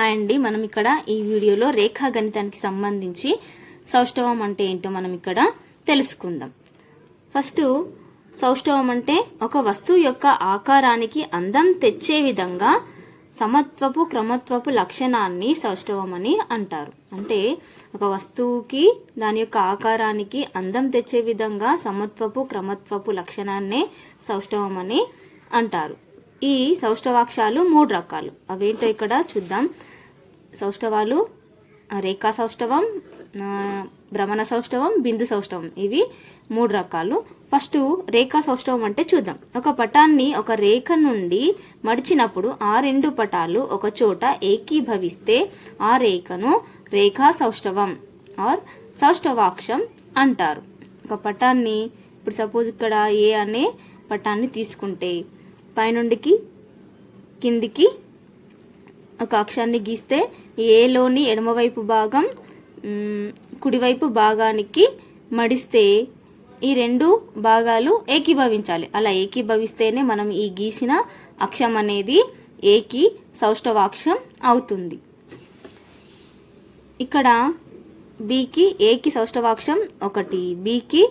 Hi అండి. మనం ఇక్కడ ఈ వీడియోలో రేఖా గణితానికి సంబంధించి సౌష్ఠవం అంటే ఏంటో మనం ఇక్కడ తెలుసుకుందాం. ఫస్ట్ సౌష్ఠవం అంటే ఒక వస్తువు యొక్క ఆకారానికి అందం తెచ్చే విధంగా సమత్వపు క్రమత్వపు లక్షణాన్ని సౌష్ఠవం అని అంటారు. అంటే ఒక వస్తువుకి దాని యొక్క ఆకారానికి అందం తెచ్చే విధంగా సమత్వపు క్రమత్వపు లక్షణాన్నే సౌష్ఠవం అని అంటారు. ఈ సౌష్ఠవాక్షాలు మూడు రకాలు. అవేంటో ఇక్కడ చూద్దాం. సౌష్ఠవాలు రేఖా సౌష్ఠవం భ్రమణ సౌష్ఠవం బిందు సౌష్ఠవం. ఇవి మూడు రకాలు. ఫస్ట్ రేఖా సౌష్ఠవం అంటే చూద్దాం. ఒక పటాన్ని ఒక రేఖ నుండి మడిచినప్పుడు ఆ రెండు పటాలు ఒక చోట ఏకీభవిస్తే ఆ రేఖను రేఖా సౌష్ఠవం ఆర్ సౌష్ఠవాక్షం అంటారు. ఒక పటాన్ని ఇప్పుడు సపోజ్ ఇక్కడ ఏ అనే పటాన్ని తీసుకుంటే పైనుండికి కిందికి ఒక అక్షాన్ని గీస్తే ఏలోని ఎడమవైపు భాగం కుడివైపు భాగానికి మడిస్తే ఈ రెండు భాగాలు ఏకీభవించాలి. అలా ఏకీభవిస్తేనే మనం ఈ గీసిన అక్షం అనేది ఏకి సౌష్ఠవాక్షం అవుతుంది. ఇక్కడ బీకి ఏకి సౌష్ఠవాక్షం ఒకటి బీకి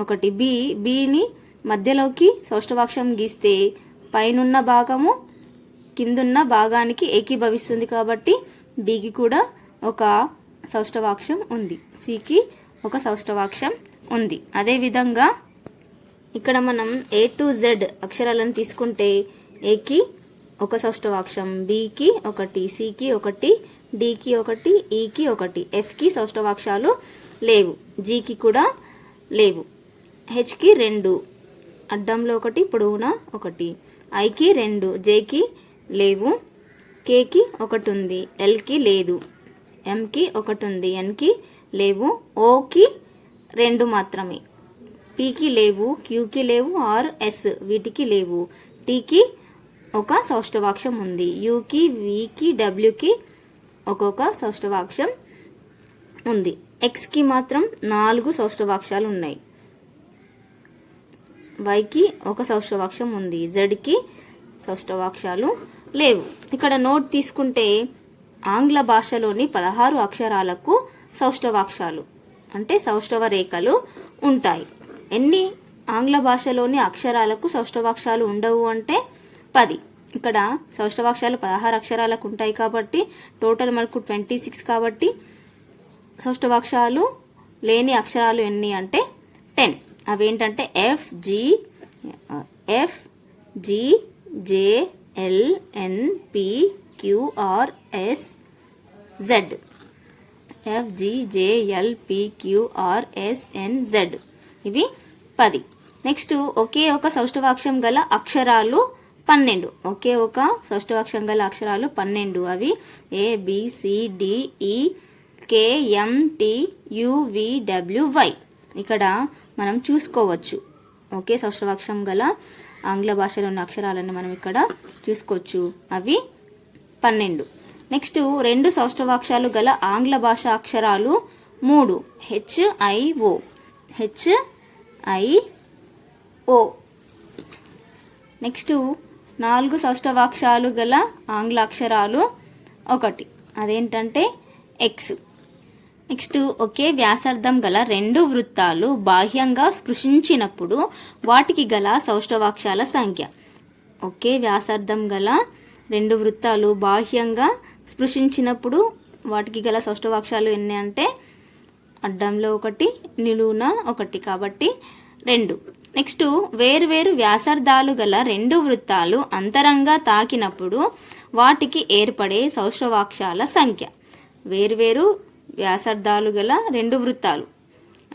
ఒకటి బి బిని మధ్యలోకి సౌష్ఠవాక్షం గీస్తే పైనున్న భాగము కిందున్న భాగానికి ఏకీభవిస్తుంది కాబట్టి బికి కూడా ఒక సౌష్టవాక్షం ఉంది. సికి ఒక సౌష్టవాక్షం ఉంది. అదేవిధంగా ఇక్కడ మనం ఏ టు జెడ్ అక్షరాలను తీసుకుంటే ఏకి ఒక సౌష్టవాక్షం బికి ఒకటి సికి ఒకటి డికి ఒకటి e ఈకి ఒకటి. ఎఫ్కి సౌష్టవాక్షాలు లేవు. జీకి కూడా లేవు. హెచ్కి రెండు. అడ్డంలో ఒకటి పొడవునా ఒకటి. ఐకి రెండు. జేకి లేవు. కేకి ఒకటి ఉంది ఎల్కి లేదు. ఎంకి ఒకటి ఉంది ఎన్కి లేవు. ఓకి రెండు మాత్రమే. పీకి లేవు క్యూకి లేవు ఆర్ ఎస్ వీటికి లేవు. టీకి ఒక సౌష్ఠవాక్షం ఉంది. యూకి వికి డబ్ల్యూకి ఒక్కొక్క సౌష్ఠవాక్షం ఉంది. ఎక్స్కి మాత్రం నాలుగు సౌష్ఠవాక్షాలు ఉన్నాయి. వైకి ఒక సౌష్ఠవాక్షం ఉంది. జెడ్కి సౌష్ఠవాక్షాలు లేవు. ఇక్కడ నోట్ తీసుకుంటే ఆంగ్ల భాషలోని పదహారు అక్షరాలకు సౌష్ఠవాక్షాలు అంటే సౌష్ఠవ రేఖలు ఉంటాయి. ఎన్ని ఆంగ్ల భాషలోని అక్షరాలకు సౌష్ఠవాక్షాలు ఉండవు అంటే పది. ఇక్కడ సౌష్ఠవాక్షాలు పదహారు అక్షరాలకు ఉంటాయి కాబట్టి టోటల్ మనకు ట్వంటీ సిక్స్ కాబట్టి సౌష్ఠవాక్షాలు లేని అక్షరాలు ఎన్ని అంటే టెన్. అవేంటంటే F G F G J L N P Q R S Z F G J L P Q R S N Z ఇవి పది. నెక్స్ట్ ఒకే ఒక సౌష్ఠవాక్షం గల అక్షరాలు పన్నెండు. ఒకే ఒక సౌష్ఠవాక్షం గల అక్షరాలు పన్నెండు. అవి A B K W Y ఇక్కడ మనం చూసుకోవచ్చు. ఒకే సౌష్ఠవాక్షం గల ఆంగ్ల భాషలో ఉన్న అక్షరాలను మనం ఇక్కడ చూసుకోవచ్చు. అవి పన్నెండు. నెక్స్ట్ రెండు సౌష్ఠవాక్షాలు గల ఆంగ్ల భాష అక్షరాలు మూడు. H I O. H I O. Next నాలుగు సౌష్ఠవాక్షాలు గల ఆంగ్ల అక్షరాలు ఒకటి. అదేంటంటే ఎక్స్. నెక్స్ట్ ఒకే వ్యాసార్థం గల రెండు వృత్తాలు బాహ్యంగా స్పృశించినప్పుడు వాటికి గల సౌష్ఠవాక్షాల సంఖ్య. ఒకే వ్యాసార్థం గల రెండు వృత్తాలు బాహ్యంగా స్పృశించినప్పుడు వాటికి గల సౌష్ఠవాక్షాలు ఎన్ని అంటే అడ్డంలో ఒకటి నిలువున ఒకటి కాబట్టి రెండు. నెక్స్ట్ వేరువేరు వ్యాసార్థాలు గల రెండు వృత్తాలు అంతరంగా తాకినప్పుడు వాటికి ఏర్పడే సౌష్ఠవాక్షాల సంఖ్య. వేరువేరు వ్యాసార్థాలు గల రెండు వృత్తాలు.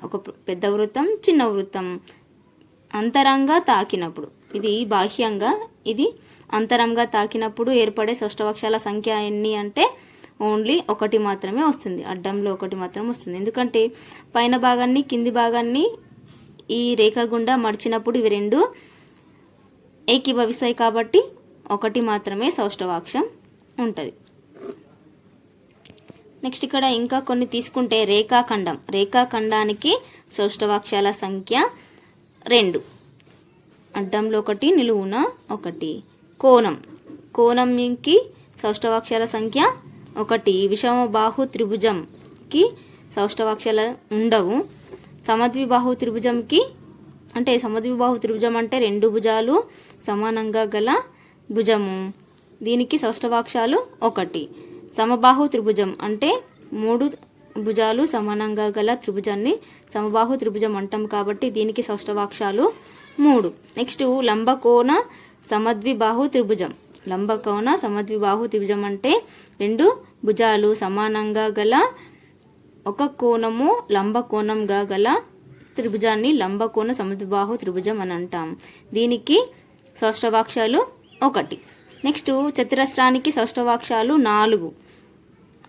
ఒక పెద్ద వృత్తం చిన్న వృత్తం. అంతరంగా తాకినప్పుడు. ఇది బాహ్యంగా ఇది అంతరంగా తాకినప్పుడు ఏర్పడే సౌష్ఠవాక్షాల సంఖ్య ఎన్ని అంటే ఓన్లీ ఒకటి మాత్రమే వస్తుంది. అడ్డంలో ఒకటి మాత్రం వస్తుంది. ఎందుకంటే పైన భాగాన్ని కింది భాగాన్ని ఈ రేఖ గుండా మడిచినప్పుడు ఇవి రెండు ఏకీభవిస్తాయి కాబట్టి ఒకటి మాత్రమే సౌష్టవాక్షం ఉంటుంది. నెక్స్ట్ ఇక్కడ ఇంకా కొన్ని తీసుకుంటే రేఖాఖండం. రేఖాఖండానికి సౌష్ఠవాక్షాల సంఖ్య రెండు. అడ్డంలో ఒకటి నిలువున ఒకటి. కోణం. కోణంకి సౌష్ఠవాక్షాల సంఖ్య ఒకటి. విషమబాహు త్రిభుజంకి సౌష్ఠవాక్షాలు ఉండవు. సమద్విబాహు త్రిభుజంకి అంటే సమద్విబాహు త్రిభుజం అంటే రెండు భుజాలు సమానంగా గల భుజము. దీనికి సౌష్ఠవాక్షాలు ఒకటి. సమబాహు త్రిభుజం అంటే మూడు భుజాలు సమానంగా గల త్రిభుజాన్ని సమబాహు త్రిభుజం అంటాం కాబట్టి దీనికి సౌష్టవాక్షాలు మూడు. నెక్స్ట్ లంబకోణ సమద్విబాహు త్రిభుజం. లంబకోణ సమద్విబాహు త్రిభుజం అంటే రెండు భుజాలు సమానంగా గల ఒక కోణము లంబకోణంగా గల త్రిభుజాన్ని లంబకోణ సమద్విబాహు త్రిభుజం అని అంటాం. దీనికి సౌష్టవాక్షాలు ఒకటి. నెక్స్ట్ చతురస్రానికి సౌష్టవాక్షాలు నాలుగు.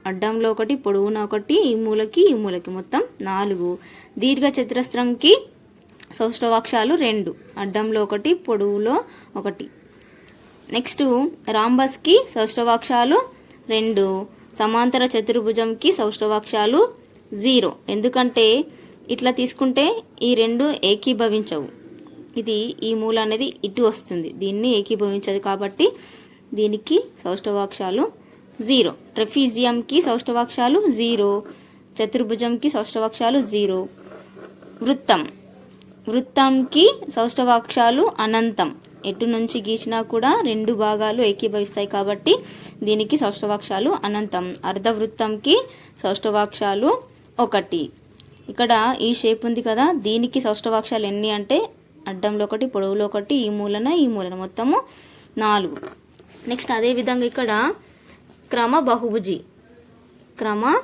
అడ్డంలో ఒకటి పొడవున ఒకటి ఈ మూలకి ఈ మూలకి మొత్తం నాలుగు. దీర్ఘ చతురస్రంకి సౌష్ఠవాక్షాలు రెండు. అడ్డంలో ఒకటి పొడవులో ఒకటి. నెక్స్ట్ రాంబస్కి సౌష్ఠవాక్షాలు రెండు. సమాంతర చతుర్భుజంకి సౌష్ఠవాక్షాలు జీరో. ఎందుకంటే ఇట్లా తీసుకుంటే ఈ రెండు ఏకీభవించవు. ఇది ఈ మూల అనేది ఇటు వస్తుంది. దీన్ని ఏకీభవించదు కాబట్టి దీనికి సౌష్ఠవాక్షాలు జీరో. ట్రెఫీజియంకి సౌష్ఠవాక్షాలు జీరో. చతుర్భుజంకి సౌష్ఠవాక్షాలు జీరో. వృత్తం. వృత్తంకి సౌష్ఠవాక్షాలు అనంతం. ఎటు నుంచి గీసినా కూడా రెండు భాగాలు ఏకీభవిస్తాయి కాబట్టి దీనికి సౌష్ఠవాక్షాలు అనంతం. అర్ధవృత్తంకి సౌష్ఠవాక్షాలు ఒకటి. ఇక్కడ ఈ షేప్ ఉంది కదా దీనికి సౌష్ఠవాక్షాలు ఎన్ని అంటే అడ్డంలో ఒకటి పొడవులో ఒకటి ఈ మూలన ఈ మూలన మొత్తము నాలుగు. నెక్స్ట్ అదేవిధంగా ఇక్కడ క్రమ బహుభుజి క్రమ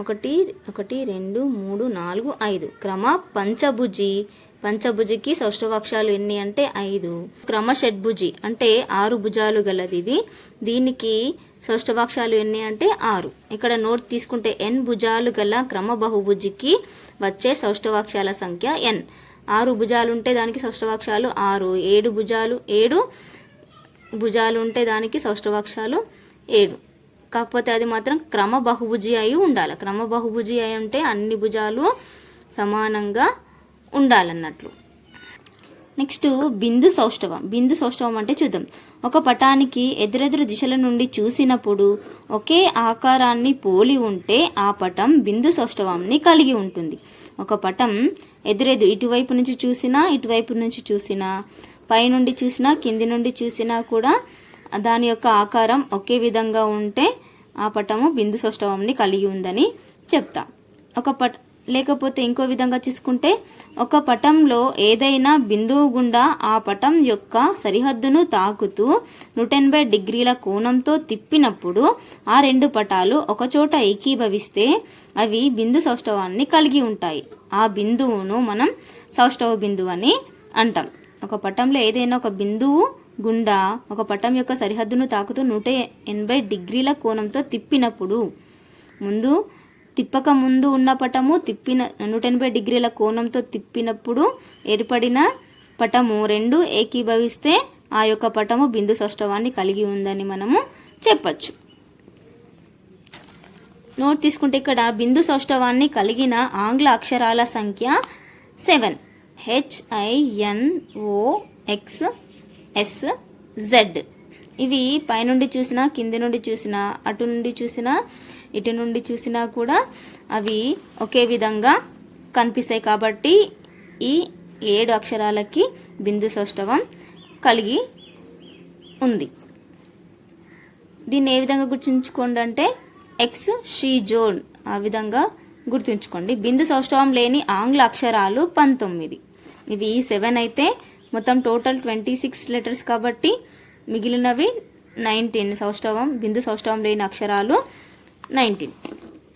ఒకటి ఒకటి రెండు మూడు నాలుగు ఐదు. క్రమ పంచభుజి. పంచభుజికి సౌష్ఠవాక్షాలు ఎన్ని అంటే ఐదు. క్రమ షడ్భుజి అంటే ఆరు భుజాలు గలది ఇది. దీనికి సౌష్ఠవాక్షాలు ఎన్ని అంటే ఆరు. ఇక్కడ నోట్ తీసుకుంటే ఎన్ భుజాలు గల క్రమ బహుభుజికి వచ్చే సౌష్ఠవాక్షాల సంఖ్య ఎన్. ఆరు భుజాలు ఉంటే దానికి సౌష్ఠవాక్షాలు ఆరు. ఏడు భుజాలు ఏడు భుజాలు ఉంటే దానికి సౌష్ఠవాక్షాలు ఏడు. కాకపోతే అది మాత్రం క్రమ బహుభుజి అయి ఉండాలి. క్రమ బహుభుజి అయి ఉంటే అన్ని భుజాలు సమానంగా ఉండాలన్నట్లు. నెక్స్ట్ బిందు సౌష్ఠవం. బిందు సౌష్ఠవం అంటే చూద్దాం. ఒక పటానికి ఎదురెదురు దిశల నుండి చూసినప్పుడు ఒకే ఆకారాన్ని పోలి ఉంటే ఆ పటం బిందు సౌష్ఠవాన్ని కలిగి ఉంటుంది. ఒక పటం ఎదురెదు ఇటువైపు నుంచి చూసినా ఇటువైపు నుంచి చూసినా పైనుండి చూసినా కింది నుండి చూసినా కూడా దాని యొక్క ఆకారం ఒకే విధంగా ఉంటే ఆ పటము బిందు సౌష్టవంని కలిగి ఉందని చెప్తా. ఒక పట లేకపోతే ఇంకో విధంగా చూసుకుంటే ఒక పటంలో ఏదైనా బిందువు గుండా ఆ పటం యొక్క సరిహద్దును తాకుతూ నూట ఎనభై డిగ్రీల కోణంతో తిప్పినప్పుడు ఆ రెండు పటాలు ఒకచోట ఏకీభవిస్తే అవి బిందు సౌష్టవాన్ని కలిగి ఉంటాయి. ఆ బిందువును మనం సౌష్టవ బిందువు అని అంటాం. ఒక పటంలో ఏదైనా ఒక బిందువు గుండా ఒక పటం యొక్క సరిహద్దును తాకుతూ నూట ఎనభై డిగ్రీల కోణంతో తిప్పినప్పుడు ముందు తిప్పక ముందు ఉన్న పటము తిప్పిన నూట ఎనభై డిగ్రీల కోణంతో తిప్పినప్పుడు ఏర్పడిన పటము రెండు ఏకీభవిస్తే ఆ యొక్క పటము బిందు సౌష్టవాన్ని కలిగి ఉందని మనము చెప్పచ్చు. నోట్ తీసుకుంటే ఇక్కడ బిందు సౌష్ఠవాన్ని కలిగిన ఆంగ్ల అక్షరాల సంఖ్య సెవెన్. హెచ్ఐఎన్ఓఎక్స్ ఎస్ జెడ్ ఇవి పైనుండి చూసినా కింది నుండి చూసినా అటు నుండి చూసినా ఇటు నుండి చూసినా కూడా అవి ఒకే విధంగా కనిపిస్తాయి కాబట్టి ఈ ఏడు అక్షరాలకి బిందు సౌష్ఠవం కలిగి ఉంది. దీన్ని ఏ విధంగా గుర్తుంచుకోండి అంటే ఎక్స్ షీ జోన్ ఆ విధంగా గుర్తుంచుకోండి. బిందు సౌష్ఠవం లేని ఆంగ్ల అక్షరాలు పంతొమ్మిది. ఇవి సెవెన్ అయితే మొత్తం టోటల్ ట్వంటీ సిక్స్ లెటర్స్ కాబట్టి మిగిలినవి నైన్టీన్ సౌష్టవం బిందు సౌష్టవం లేని అక్షరాలు నైన్టీన్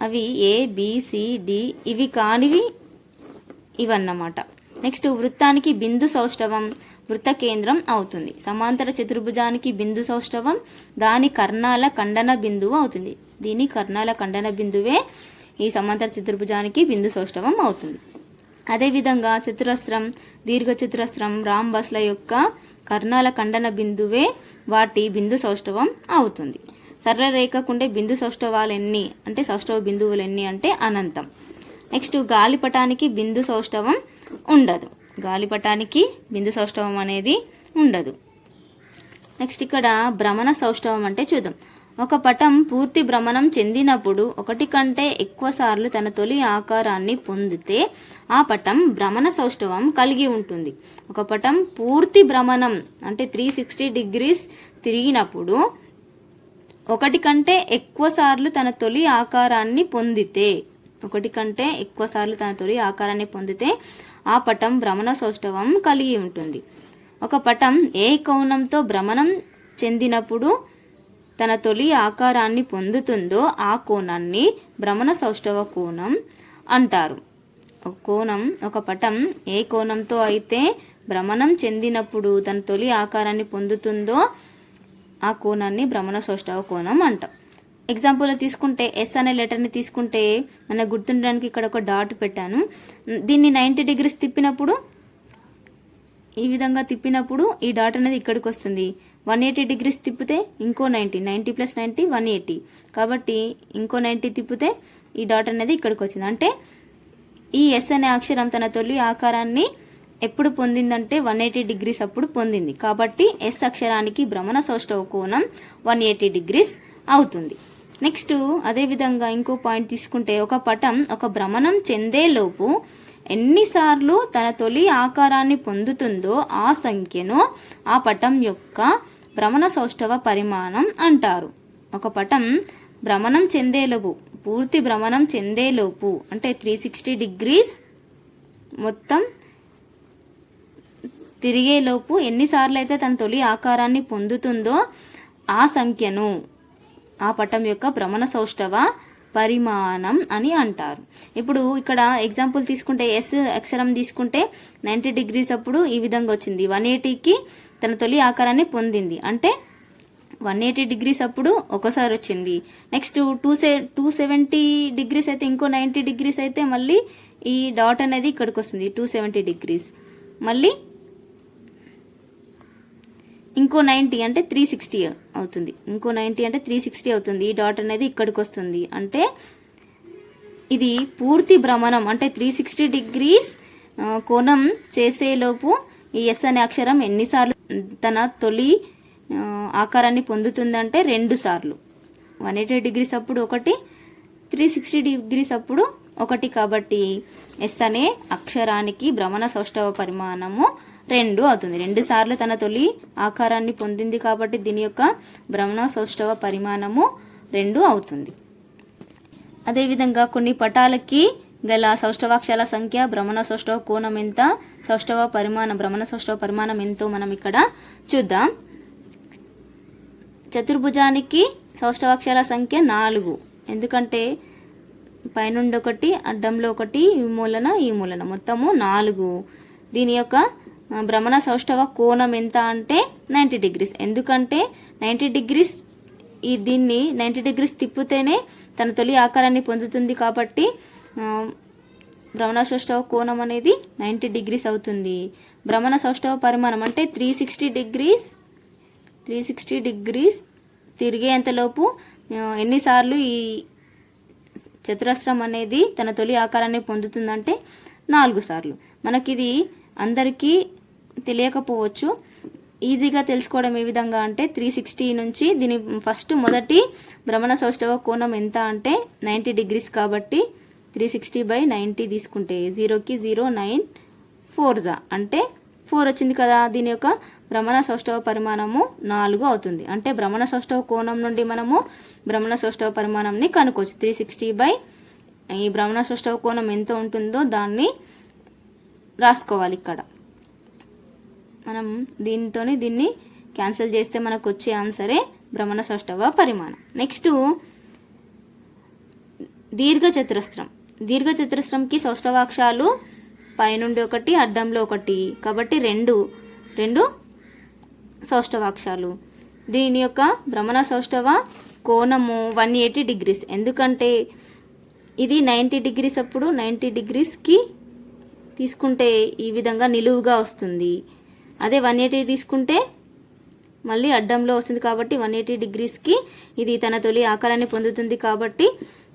అవి ఏ బిసిడి ఇవి కానివి ఇవన్నమాట. నెక్స్ట్ వృత్తానికి బిందు సౌష్టవం వృత్త కేంద్రం అవుతుంది. సమాంతర చతుర్భుజానికి బిందు సౌష్టవం దాని కర్ణాల ఖండన బిందువు అవుతుంది. దీని కర్ణాల ఖండన బిందువే ఈ సమాంతర చతుర్భుజానికి బిందు సౌష్టవం అవుతుంది. అదేవిధంగా చతురస్రం దీర్ఘ చతురస్రం రాంబస్ల యొక్క కర్ణాల ఖండన బిందువే వాటి బిందు సౌష్ఠవం అవుతుంది. సరళ రేఖకుండే బిందు సౌష్ఠవాలు ఎన్ని అంటే సౌష్ఠవ బిందువులు ఎన్ని అంటే అనంతం. నెక్స్ట్ గాలిపటానికి బిందు సౌష్ఠవం ఉండదు. గాలిపటానికి బిందు సౌష్ఠవం అనేది ఉండదు. నెక్స్ట్ ఇక్కడ భ్రమణ సౌష్ఠవం అంటే చూద్దాం. ఒక పటం పూర్తి భ్రమణం చెందినప్పుడు ఒకటి కంటే ఎక్కువ సార్లు తన తొలి ఆకారాన్ని పొందితే ఆ పటం భ్రమణ సౌష్ఠవం కలిగి ఉంటుంది. ఒక పటం పూర్తి భ్రమణం అంటే త్రీ సిక్స్టీ డిగ్రీస్ తిరిగినప్పుడు ఒకటి కంటే ఎక్కువ సార్లు తన తొలి ఆకారాన్ని పొందితే ఒకటి కంటే ఎక్కువ సార్లు తన తొలి ఆకారాన్ని పొందితే ఆ పటం భ్రమణ సౌష్ఠవం కలిగి ఉంటుంది. ఒక పటం ఏ కోణంతో భ్రమణం చెందినప్పుడు తన తొలి ఆకారాన్ని పొందుతుందో ఆ కోణాన్ని భ్రమణ సౌష్ఠవ కోణం అంటారు. ఒక కోణం ఒక పటం ఏ కోణంతో అయితే భ్రమణం చెందినప్పుడు తన తొలి ఆకారాన్ని పొందుతుందో ఆ కోణాన్ని భ్రమణ సౌష్ఠవ కోణం అంటాం. ఎగ్జాంపుల్ తీసుకుంటే ఎస్ అనే లెటర్ని తీసుకుంటే మనకు గుర్తుండడానికి ఇక్కడ ఒక డాట్ పెట్టాను. దీన్ని నైంటీ డిగ్రీస్ తిప్పినప్పుడు ఈ విధంగా తిప్పినప్పుడు ఈ డాట్ అనేది ఇక్కడికి వస్తుంది. వన్ ఎయిటీ డిగ్రీస్ తిప్పితే ఇంకో ninety. Ninety plus ninety one eighty. కాబట్టి ఇంకో నైంటీ తిప్పితే ఈ డాట్ అనేది ఇక్కడికి వచ్చింది. అంటే ఈ ఎస్ అనే అక్షరం తన తొలి ఆకారాన్ని ఎప్పుడు పొందిందంటే వన్ ఎయిటీ డిగ్రీస్ అప్పుడు పొందింది. కాబట్టి ఎస్ అక్షరానికి భ్రమణ సౌష్ఠవ కోణం వన్ ఎయిటీ డిగ్రీస్ అవుతుంది. నెక్స్ట్ అదేవిధంగా ఇంకో పాయింట్ తీసుకుంటే ఒక పటం ఒక భ్రమణం చెందేలోపు ఎన్నిసార్లు తన తొలి ఆకారాన్ని పొందుతుందో ఆ సంఖ్యను ఆ పటం యొక్క భ్రమణ సౌష్ఠవ పరిమాణం అంటారు. ఒక పటం భ్రమణం చెందేలోపు పూర్తి భ్రమణం చెందేలోపు అంటే త్రీ సిక్స్టీ డిగ్రీస్ మొత్తం తిరిగేలోపు ఎన్నిసార్లు అయితే తన తొలి ఆకారాన్ని పొందుతుందో ఆ సంఖ్యను ఆ పటం యొక్క భ్రమణ సౌష్ఠవ పరిమాణం అని అంటారు. ఇప్పుడు ఇక్కడ ఎగ్జాంపుల్ తీసుకుంటే ఎస్ అక్షరం తీసుకుంటే నైంటీ డిగ్రీస్ అప్పుడు ఈ విధంగా వచ్చింది. వన్ ఎయిటీకి తన తొలి ఆకారాన్ని పొందింది. అంటే వన్ ఎయిటీ డిగ్రీస్ అప్పుడు ఒకసారి వచ్చింది. నెక్స్ట్ టూ సె టూ సెవెంటీ డిగ్రీస్ అయితే ఇంకో నైంటీ డిగ్రీస్ అయితే మళ్ళీ ఈ డాట్ అనేది ఇక్కడికి వస్తుంది టూ సెవెంటీ డిగ్రీస్ మళ్ళీ ఇంకో నైంటీ అంటే త్రీ సిక్స్టీ అవుతుంది. ఇంకో నైంటీ అంటే త్రీ సిక్స్టీ అవుతుంది. ఈ డాట్ అనేది ఇక్కడికి వస్తుంది అంటే ఇది పూర్తి భ్రమణం. అంటే త్రీ సిక్స్టీ డిగ్రీస్ కోణం చేసేలోపు ఈ ఎస్ అనే అక్షరం ఎన్నిసార్లు తన తొలి ఆకారాన్ని పొందుతుందంటే రెండు సార్లు. వన్ ఎయిటీ డిగ్రీస్ అప్పుడు ఒకటి త్రీ సిక్స్టీ డిగ్రీస్ అప్పుడు ఒకటి కాబట్టి ఎస్ అనే అక్షరానికి భ్రమణ సౌష్ఠవ పరిమాణము రెండు అవుతుంది. రెండు సార్లు తన తొలి ఆకారాన్ని పొందింది కాబట్టి దీని యొక్క భ్రమణ సౌష్ఠవ పరిమాణము రెండు అవుతుంది. అదేవిధంగా కొన్ని పటాలకి గల సౌష్ఠవాక్షాల సంఖ్య భ్రమణ సౌష్ఠవ కోణం ఎంత సౌష్ఠవ పరిమాణం భ్రమణ సౌష్ఠవ పరిమాణం ఎంతో మనం ఇక్కడ చూద్దాం. చతుర్భుజానికి సౌష్ఠవాక్షాల సంఖ్య నాలుగు. ఎందుకంటే పైనుండి ఒకటి అడ్డంలో ఒకటి ఈ మూలన ఈ మూలన. మొత్తము నాలుగు. దీని యొక్క భ్రమణ సౌష్ఠవ కోణం ఎంత అంటే నైంటీ డిగ్రీస్. ఎందుకంటే నైంటీ డిగ్రీస్ ఈ దీన్ని నైంటీ డిగ్రీస్ తిప్పితేనే తన తొలి ఆకారాన్ని పొందుతుంది కాబట్టి భ్రమణ సౌష్ఠవ కోణం అనేది నైంటీ డిగ్రీస్ అవుతుంది. భ్రమణ సౌష్ఠవ పరిమాణం అంటే three sixty degrees three sixty degrees తిరిగేంతలోపు ఎన్నిసార్లు ఈ చతురస్రం అనేది తన తొలి ఆకారాన్ని పొందుతుందంటే నాలుగు సార్లు. మనకిది అందరికీ తెలియకపోవచ్చు. ఈజీగా తెలుసుకోవడం ఏ విధంగా అంటే త్రీ సిక్స్టీ నుంచి దీని ఫస్ట్ మొదటి భ్రమణ సౌష్ఠవ కోణం ఎంత అంటే నైంటీ డిగ్రీస్ కాబట్టి త్రీ సిక్స్టీ బై నైంటీ తీసుకుంటే జీరోకి జీరో నైన్ ఫోర్ జా. అంటే ఫోర్ వచ్చింది కదా దీని యొక్క భ్రమణ సౌష్ఠవ పరిమాణము నాలుగు అవుతుంది. అంటే భ్రమణ సౌష్ఠవ కోణం నుండి మనము భ్రమణ సౌష్ఠవ పరిమాణంని కనుక్కోవచ్చు. త్రీ సిక్స్టీ బై ఈ భ్రమణ సౌష్ఠవ కోణం ఎంత ఉంటుందో దాన్ని రాసుకోవాలి ఇక్కడ. మనం దీంతోని దీన్ని క్యాన్సిల్ చేస్తే మనకు వచ్చే ఆన్సరే భ్రమణ సౌష్టవ పరిమాణం. నెక్స్ట్ దీర్ఘ చతురస్రం దీర్ఘ చతురస్రంకి సౌష్ఠవాక్షాలు పైనుండి ఒకటి అడ్డంలో ఒకటి. కాబట్టి రెండు రెండు సౌష్టవాక్షాలు దీని యొక్క భ్రమణ సౌష్టవ కోణము వన్ ఎయిటీ డిగ్రీస్. ఎందుకంటే ఇది నైంటీ డిగ్రీస్ అప్పుడు నైంటీ డిగ్రీస్కి తీసుకుంటే ఈ విధంగా నిలువుగా వస్తుంది. అదే వన్ ఎయిటీ తీసుకుంటే మళ్ళీ అడ్డంలో వస్తుంది కాబట్టి వన్ ఎయిటీ డిగ్రీస్కి ఇది తన తొలి ఆకారాన్ని పొందుతుంది కాబట్టి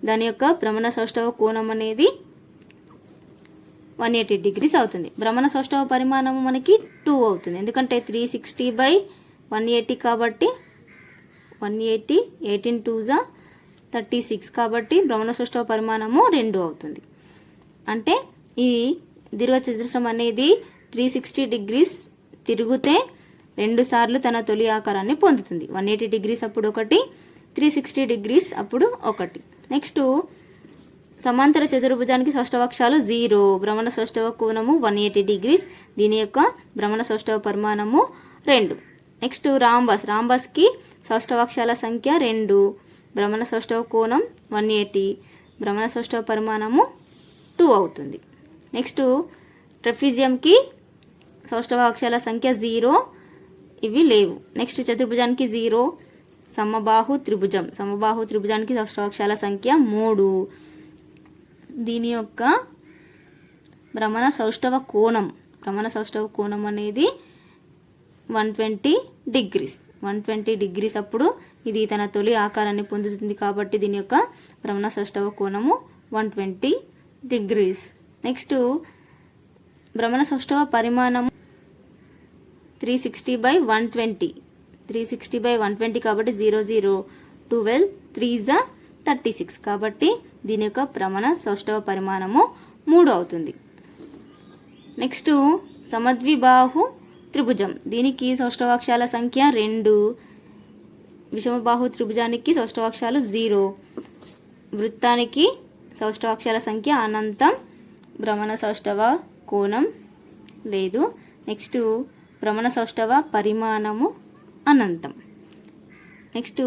దాని యొక్క భ్రమణ సౌష్టవ కోణం అనేది వన్ ఎయిటీ డిగ్రీస్ అవుతుంది. భ్రమణ సౌష్టవ పరిమాణం మనకి టూ అవుతుంది. ఎందుకంటే three sixty by one eighty కాబట్టి one eighty eighteen టూజా thirty six కాబట్టి భ్రమణ సౌష్టవ పరిమాణము రెండు అవుతుంది. అంటే ఈ దీర్ఘచతురస్రం అనేది త్రీ సిక్స్టీ డిగ్రీస్ తిరిగితే రెండుసార్లు తన తొలి ఆకారాన్ని పొందుతుంది. వన్ ఎయిటీ డిగ్రీస్ అప్పుడు ఒకటి త్రీ సిక్స్టీ డిగ్రీస్ అప్పుడు ఒకటి. నెక్స్ట్ సమాంతర చతుర్భుజానికి సౌష్ఠవక్షాలు జీరో. భ్రమణ సోష్టవ కోణము వన్ ఎయిటీ డిగ్రీస్. దీని యొక్క భ్రమణ సోష్టవ పరిమాణము రెండు. Next rhombus. రాంబస్కి సౌష్ఠవక్షాల సంఖ్య రెండు. భ్రమణ సోష్టవ కోణం వన్ ఎయిటీ. భ్రమణ సోష్టవ పరిమాణము టూ అవుతుంది. నెక్స్ట్ ట్రఫిజియంకి సౌష్ఠవ అక్షరాల సంఖ్య జీరో. ఇవి లేవు. Next చతుర్భుజానికి zero. సమబాహు త్రిభుజం. సమబాహు త్రిభుజానికి సౌష్ఠవాక్షాల సంఖ్య మూడు. దీని యొక్క భ్రమణ సౌష్ఠవ కోణం. భ్రమణ సౌష్ఠవ కోణం అనేది one twenty degrees. One twenty degrees అప్పుడు ఇది తన తొలి ఆకారాన్ని పొందుతుంది కాబట్టి దీని యొక్క భ్రమణ సౌష్ఠవ కోణము వన్ ట్వంటీ డిగ్రీస్. నెక్స్ట్ భ్రమణ సౌష్ఠవ పరిమాణం three sixty by one twenty. Three sixty by one twenty కాబట్టి జీరో జీరో ట్వెల్వ్ త్రీ జా థర్టీ సిక్స్. కాబట్టి దీని యొక్క భ్రమణ సౌష్ఠవ పరిమాణము మూడు అవుతుంది. నెక్స్ట్ సమద్విబాహు త్రిభుజం. దీనికి సౌష్టవాక్షాల సంఖ్య రెండు. విషమబాహు త్రిభుజానికి సౌష్టవాక్షాలు జీరో. వృత్తానికి సౌష్టవాక్షాల సంఖ్య అనంతం. భ్రమణ సౌష్ఠవ కోణం లేదు. నెక్స్ట్ భ్రమణ సౌష్ఠవ పరిమాణము అనంతం. నెక్స్ట్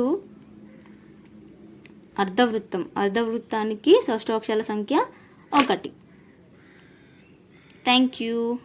అర్ధవృత్తం. అర్ధవృత్తానికి సౌష్ఠవాక్షాల సంఖ్య ఒకటి. Thank you